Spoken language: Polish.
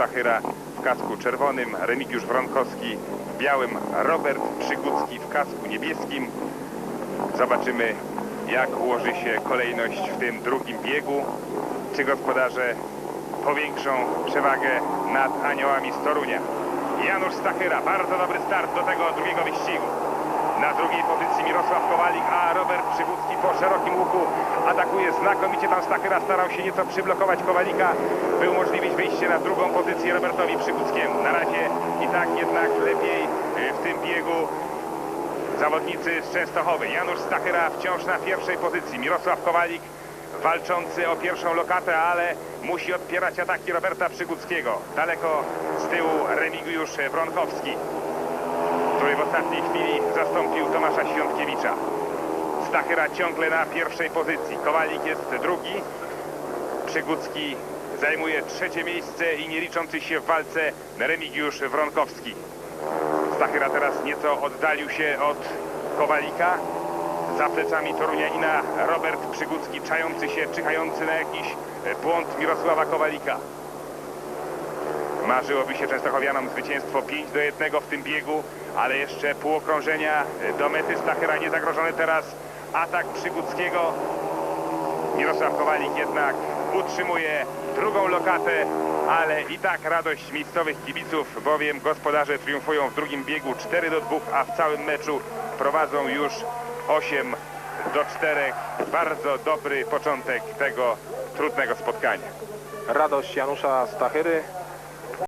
Stachyra w kasku czerwonym, Remigiusz Wronkowski w białym, Robert Przygucki w kasku niebieskim. Zobaczymy, jak ułoży się kolejność w tym drugim biegu. Czy gospodarze powiększą przewagę nad aniołami z Torunia. Janusz Stachyra, bardzo dobry start do tego drugiego wyścigu. Na drugiej pozycji Mirosław Kowalik, a Robert Przywódzki po szerokim łuku atakuje znakomicie. Tam Stachyra starał się nieco przyblokować Kowalika, by umożliwić wyjście na drugą pozycję Robertowi Przywódzkiemu. Na razie i tak jednak lepiej y, w tym biegu zawodnicy z Częstochowy. Janusz Stachyra wciąż na pierwszej pozycji. Mirosław Kowalik walczący o pierwszą lokatę, ale musi odpierać ataki Roberta Przyguckiego. Daleko z tyłu Remigiusz Wronkowski, który w ostatniej chwili zastąpił Tomasza Świątkiewicza. Stachyra ciągle na pierwszej pozycji. Kowalik jest drugi. Przygucki zajmuje trzecie miejsce i nie liczący się w walce Remigiusz Wronkowski. Stachyra teraz nieco oddalił się od Kowalika. Za plecami Torunianina Robert Przygucki czający się, czyhający na jakiś błąd Mirosława Kowalika. Marzyłoby się Częstochowianom zwycięstwo 5 do 1 w tym biegu, ale jeszcze pół okrążenia do mety Stachyra nie zagrożony teraz atak Przyguckiego. Mirosław Kowalik jednak utrzymuje drugą lokatę, ale i tak radość miejscowych kibiców, bowiem gospodarze triumfują w drugim biegu 4 do 2, a w całym meczu prowadzą już 8 do 4. Bardzo dobry początek tego trudnego spotkania. Radość Janusza Stachyry